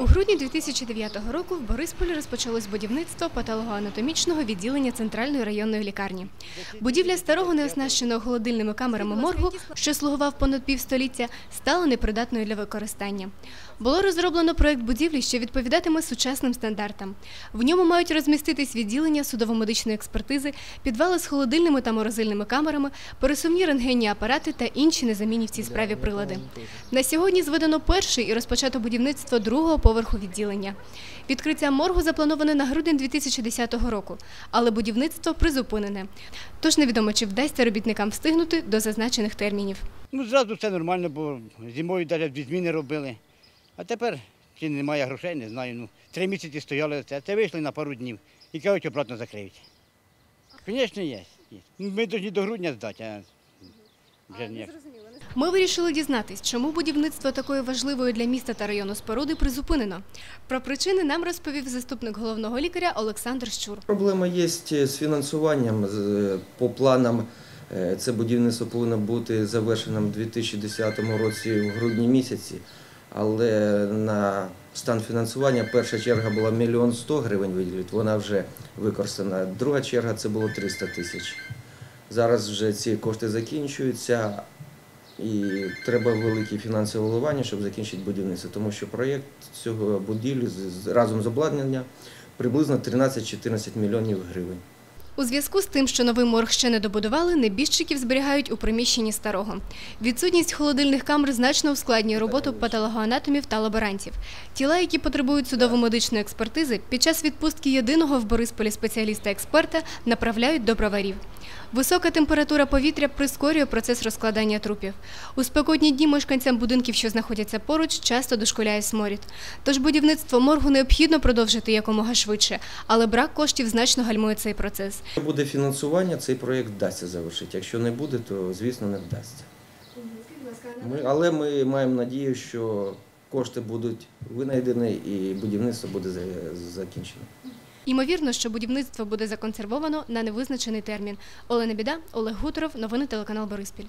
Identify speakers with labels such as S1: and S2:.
S1: У грудні 2009 року в Борисполі розпочалось будівництво патологоанатомічного відділення центральної районної лікарні. Будівля старого неоснащеного холодильними камерами моргу, що слугував понад півстоліття, стала непридатною для використання. Було розроблено проект будівлі, що відповідатиме сучасним стандартам. В ньому мають розміститись відділення судово-медичної експертизи, підвали з холодильними та морозильними камерами, пересувні рентгенні апарати та інші незамінні в цій справі прилади. На сьогодні зведено перший і розпочато будівництво другого поверху відділення. Відкриття моргу заплановане на грудень 2010 року, але будівництво призупинене. Тож невідомо, чи вдасться робітникам встигнути до зазначених термінів.
S2: Ну, зразу все нормально, бо зимою навіть дві зміни робили. А тепер чи немає грошей, не знаю. Ну, три місяці стояли це, це вийшли на пару днів і кажуть, обратно закриють. Звісно, є. є. Ну, Ми повинні до грудня здати, а вже ніяк.
S1: Ми вирішили дізнатись, чому будівництво такої важливої для міста та району споруди призупинено. Про причини нам розповів заступник головного лікаря Олександр Щур.
S3: Проблема є з фінансуванням. По планам е, це будівництво повинно бути завершеним у 2010 році в грудні місяці, але на стан фінансування перша черга була мільйон сто гривень виділити, вона вже використана. Друга черга це було 300 тисяч. Зараз вже ці кошти закінчуються. І треба велике фінансове вливання, щоб закінчити будівництво, тому що проєкт цього будівлі разом з обладнанням приблизно 13-14 мільйонів гривень.
S1: У зв'язку з тим, що новий морг ще не добудували, небіжчиків зберігають у приміщенні старого. Відсутність холодильних камер значно ускладнює роботу патологоанатомів та лаборантів. Тіла, які потребують судово-медичної експертизи, під час відпустки єдиного в Борисполі спеціаліста-експерта направляють до броварів. Висока температура повітря прискорює процес розкладання трупів. У спекотні дні мешканцям будинків, що знаходяться поруч, часто дошкуляє сморід. Тож будівництво моргу необхідно продовжити якомога швидше, але брак коштів значно гальмує цей процес.
S3: Якщо буде фінансування, цей проєкт вдасться завершити. Якщо не буде, то звісно не вдасться. Ми, але ми маємо надію, що кошти будуть винайдені і будівництво буде за- закінчено.
S1: Ймовірно, що будівництво буде законсервовано на невизначений термін. Олена Біда, Олег Гуторов, новини телеканал Бориспіль.